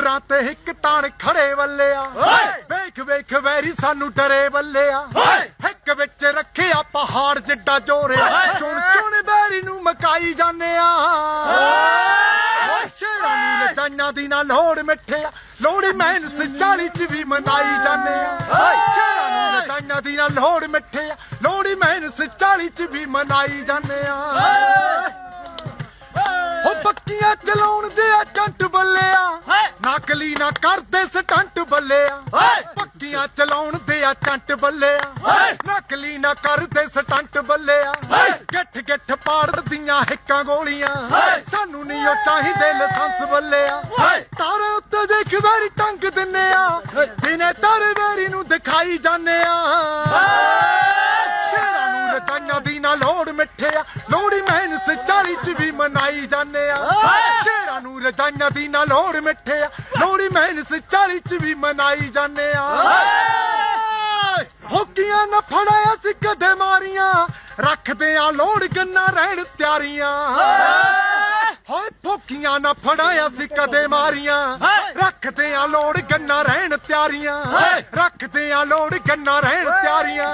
ਬਾਰਡਰਾਂ ਤੇ ਇੱਕ ਤਾਣ ਖੜੇ ਵੱਲਿਆ। ਵੇਖ ਵੇਖ ਵੈਰੀ ਸਾਨੂੰ ਡਰੇ ਵੱਲਿਆ। ਇੱਕ ਵਿੱਚ ਰੱਖਿਆ ਪਹਾੜ ਜਿੱਡਾ ਜੋਰਿਆ ਚੁਣ ਚੁਣ ਬੈਰੀ ਨੂੰ ਮਕਾਈ ਜਾਂਦੇ ਆ ਸ਼ੇਰਾਂ ਨੂੰ ਦੀ ਨਾ ਲੋੜ ਮਿੱਠਿਆ। ਲੋੜੀ ਮੈਨਸ 40 ਚ ਵੀ ਮਨਾਈ ਜਾਂਦੇ ਆ ਸ਼ੇਰਾਂ ਨੂੰ ਲਜਾਈਆਂ ਦੀ ਨਾ ਲੋੜ ਮਿੱਠਿਆ। ਲੋੜੀ ਮੈਨਸ 40 ਚ ਵੀ ਮਨਾਈ ਜਾਂਦੇ ਆ ਹੋ ਬੱਕੀਆਂ ਚਲਾਉਣ ਦੇ ਆ ਬੱਲਿਆ ਨਕਲੀ ਨਾ ਕਰਦੇ ਸਟੰਟ ਬੱਲਿਆ। ਬੱਕੀਆਂ ਚਲਾਉਣ ਦੇ ਆ ਜੰਟ ਬੱਲਿਆ। ਨਕਲੀ ਨਾ ਕਰਦੇ ਸਟੰਟ ਬੱਲਿਆ। ਗਿੱਠ ਗਿੱਠ ਪਾੜਦੀਆਂ ਹਿੱਕਾਂ ਗੋਲੀਆਂ। ਸਾਨੂੰ ਨਹੀਂ ਉਹ ਚਾਹੀਦੇ ਲਾਇਸੈਂਸ ਬੱਲਿਆ। ਤਾਰੇ ਉੱਤੇ ਦੇਖ ਵੈਰੀ ਟੰਗ ਦਿੰਨੇ ਆ। ਦਿਨੇ ਤਾਰੇ ਵੈਰੀ ਨੂੰ ਦਿਖਾਈ ਜਾਂਦੇ ਆ। ਸ਼ੇਰਾਂ ਨੂੰ ਲਗਾਈਆਂ ਦੀ ਨਾ ਲੋੜ ਮਿੱਠਿਆ ਲੋੜੀ ਮੈਨਸ 40 ਚ ਵੀ ਮਨਾਈ ਜਾਂਦੇ ਆ। ਸ਼ੇਰਾਂ ਨੂੰ ਰਜਾਈਆਂ ਦੀ ਨਾ ਲੋੜ ਮਿੱਠਿਆ ਲੋੜੀ ਮੈਨਸ 40 ਚ ਵੀ ਮਨਾਈ ਜਾਂਦੇ ਆ। ਹੋਕੀਆਂ ਨਾ ਫੜਾਇਆ ਸੀ ਕਦੇ ਮਾਰੀਆਂ। ਰੱਖਦੇ ਆ ਲੋੜ ਗੰਨਾ ਰਹਿਣ ਤਿਆਰੀਆਂ। ਹੋਏ ਫੋਕੀਆਂ ਨਾ ਫੜਾਇਆ ਸੀ ਕਦੇ ਮਾਰੀਆਂ। ਰੱਖਦੇ ਆ ਲੋੜ ਗੰਨਾ ਰਹਿਣ ਤਿਆਰੀਆਂ। ਰੱਖਦੇ ਆ ਲੋੜ ਗੰਨਾ ਰਹਿਣ ਤਿਆਰੀਆਂ।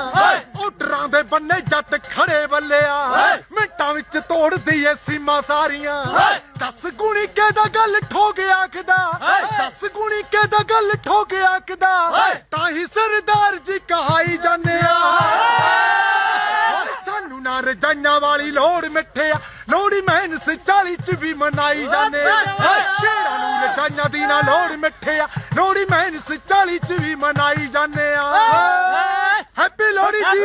ਉਡਰਾਂ ਦੇ ਬੰਨੇ ਜੱਟ ਖੜੇ ਵੱਲਿਆ। ਮਿੰਟਾਂ ਵਿੱਚ ਤੋੜਦੀ ਏ ਸੀਮਾ ਸਾਰੀਆਂ। ਦਸ ਗੁਣੀ ਕਿਹਦਾ ਗੱਲ ਠੋਕ ਆਖਦਾ। ਦਸ ਗੁਣੀ ਕਿਹਦਾ ਗੱਲ ਠੋਕ ਆਖਦਾ। ਤਾਂ ਹੀ ਸਰਦਾਰ ਜੀ ਕਹਾਈ ਜਾਂਦੇ ਆ। ਰਜਾਈਆਂ ਵਾਲੀ ਲੋੜ ਮਿੱਠਿਆ ਲੋੜੀ ਮੈਨਸ 40 ਚ ਵੀ ਮਨਾਈ ਜਾਂਦੇ ਆ। ਸ਼ੇਰਾਂ ਨੂੰ ਰਜਾਈਆਂ ਦੀ ਨਾ ਲੋੜ ਮਿੱਠਿਆ ਲੋੜੀ ਮੈਨਸ 40 ਚ ਵੀ ਮਨਾਈ ਜਾਂਦੇ ਆ। ਹੈਪੀ ਲੋੜੀ ਜੀ।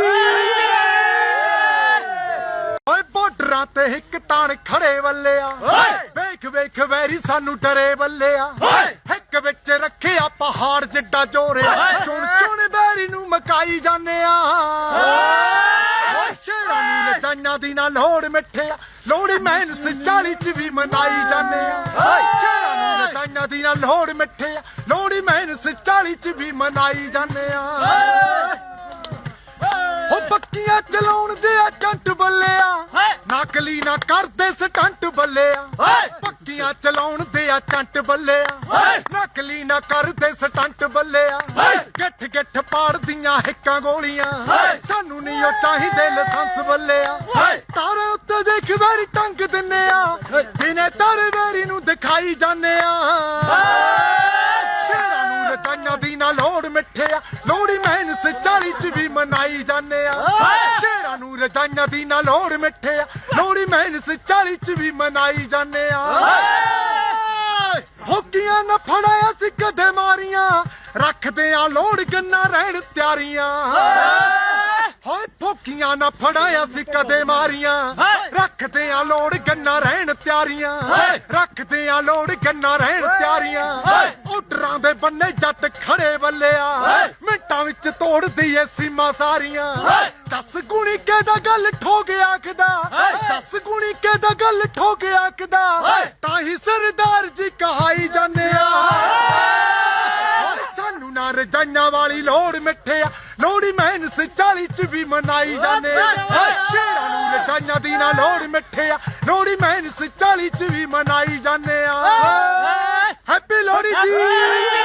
ਓਏ ਬਾਰਡਰਾਂ ਤੇ ਇੱਕ ਤਾਣ ਖੜੇ ਵੱਲਿਆ ਵੇਖ ਵੇਖ ਵੈਰੀ ਸਾਨੂੰ ਡਰੇ ਵੱਲਿਆ ਇੱਕ ਵਿੱਚ ਰੱਖਿਆ ਪਹਾੜ ਜਿੱਡਾ ਜੋਰਿਆ। ਚੁਣ ਚੁਣ ਬੈਰੀ ਨੂੰ ਮਕਾਈ ਜਾਂਦੇ ਆ। ਸ਼ੇਰਾਂ ਨੂੰ ਲਜਾਈਆਂ ਦੀ ਨਾ ਲੋੜ ਮਿੱਠਿਆ ਲੋੜੀ ਮੈਨਸ 40 ਚ ਵੀ ਮਨਾਈ ਜਾਂਦੇ ਆ। ਸ਼ੇਰਾਂ ਨੂੰ ਲਜਾਈਆਂ ਦੀ ਨਾ ਲੋੜ ਮਿੱਠਿਆ ਲੋੜੀ ਮੈਨਸ 40 ਚ ਵੀ ਮਨਾਈ ਜਾਂਦੇ ਆ। ਹੋ ਬੱਕੀਆਂ ਚਲਾਉਣ ਦੇ ਆ ਜੰਟ ਬੱਲਿਆ ਨਕਲੀ ਨਾ ਕਰਦੇ ਸਟੰਟ ਬੱਲਿਆ ਬੱਕੀਆਂ ਚਲਾਉਣ ਦੇ ਆ ਜੰਟ ਬੱਲਿਆ ਨਕਲੀ ਨਾ ਕਰਦੇ ਸਟੰਟ ਬੱਲਿਆ। ਗਿੱਠ ਗਿੱਠ ਪਾੜਦੀਆਂ ਹਿੱਕਾਂ ਗੋਲੀਆਂ। ਸਾਨੂੰ ਨਹੀਂ ਉਹ ਚਾਹੀਦੇ ਲਾਇਸੈਂਸ ਬੱਲਿਆ। ਤਾਰੇ ਉੱਤੇ ਦੇਖ ਵੈਰੀ ਟੰਗ ਦਿੰਨੇ ਆ। ਦਿਨੇ ਤਾਰੇ ਵੈਰੀ ਨੂੰ ਦਿਖਾਈ ਜਾਂਦੇ ਆ। ਸ਼ੇਰਾਂ ਨੂੰ ਲਗਾਈਆਂ ਦੀ ਨਾ ਲੋੜ ਮਿੱਠਿਆ ਲੋੜੀ ਮੈਨਸ 40 ਚ ਵੀ ਮਨਾਈ ਜਾਂਦੇ ਆ। ਸ਼ੇਰਾਂ ਨੂੰ ਰਜਾਈਆਂ ਦੀ ਨਾ ਲੋੜ ਮਿੱਠਿਆ ਲੋੜੀ ਮੈਨਸ 40 ਚ ਵੀ ਮਨਾਈ ਜਾਂਦੇ ਆ। ਹੋਕੀਆਂ ਨਾ ਫੜਾਇਆ ਸੀ ਕਦੇ ਮਾਰੀਆਂ। ਰੱਖਦੇ ਆ ਲੋੜ ਗੰਨਾ ਰਹਿਣ ਤਿਆਰੀਆਂ। ਹੋਏ ਫੋਕੀਆਂ ਨਾ ਫੜਾਇਆ ਸੀ ਕਦੇ ਮਾਰੀਆਂ। ਰੱਖਦੇ ਆ ਲੋੜ ਗੰਨਾ ਰਹਿਣ ਤਿਆਰੀਆਂ। ਰੱਖਦੇ ਆ ਲੋੜ ਗੰਨਾ ਰਹਿਣ ਤਿਆਰੀਆਂ। ਉਡਰਾਂ ਦੇ ਬੰਨੇ ਜੱਟ ਖੜੇ ਵੱਲਿਆ। ਮਿੰਟਾਂ ਵਿੱਚ ਤੋੜਦੀ ਏ ਸੀਮਾ ਸਾਰੀਆਂ। ਦਸ ਗੁਣੀ ਕਿਹਦਾ ਗੱਲ ਠੋਕ ਆਖਦਾ? ਦਸ ਗੁਣੀ ਕਿਹਦਾ ਗੱਲ ਠੋਕ ਆਖਦਾ? ਤਾਂ ਹੀ ਨਾ ਰਜਾਈਆਂ ਵਾਲੀ ਲੋੜ ਮਿੱਠਿਆ ਲੋੜੀ ਮੈਨਸ 40 ਚ ਵੀ ਮਨਾਈ ਜਾਂਦੇ ਆ। ਸ਼ੇਰਾਂ ਨੂੰ ਰਜਾਈਆਂ ਦੀ ਨਾ ਲੋੜ ਮਿੱਠਿਆ ਲੋੜੀ ਮੈਨਸ 40 ਚ ਵੀ ਮਨਾਈ ਜਾਂਦੇ ਆ। ਹੈਪੀ ਲੋੜੀ ਜੀ।